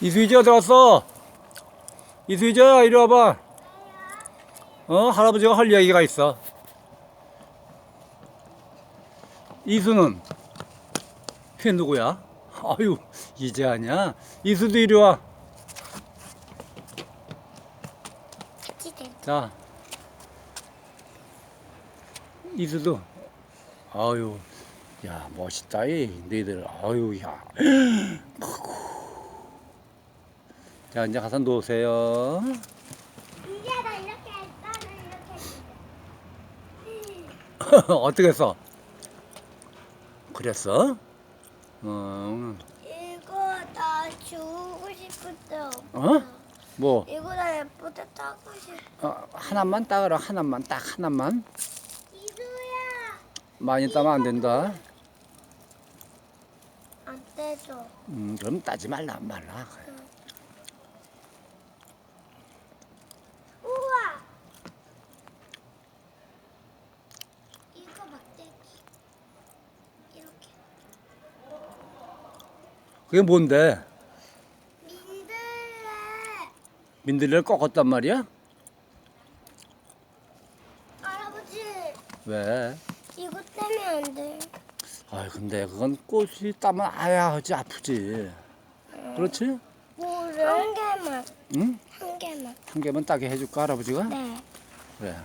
이수희지 어디 갔어? 이수희지야 이리 와봐. 어 할아버지가 할 이야기가 있어. 이수는 걔 누구야? 아유 이제 아냐? 이수도 이리 와. 자 이수도 아유 야 멋있다 이 너희들 아유 야 자 이제 가서 놓으세요 이제 나 이렇게 나는 이렇게. 어떻게 했어 그랬어 어, 이거 나 주고 싶은데. 어? 뭐 이거 나 예쁘게 따고 싶어. 어, 하나만 따라 하나만 딱 하나만 이수야. 많이 따면 안 된다 안 떼줘. 음, 그럼 따지 말라 말라 우와. 이거 막대기. 이렇게. 그게 뭔데 민들레. 민들레를 꺾었단 말이야 할아버지. 왜 이거 떼면 안 돼. 아 근데 그건 꽃이 따면 아야 하지 아프지 그렇지 뭐를? 한 개만. 응? 한 개만. 한 개만 따게 해줄까 할아버지가 네. 그래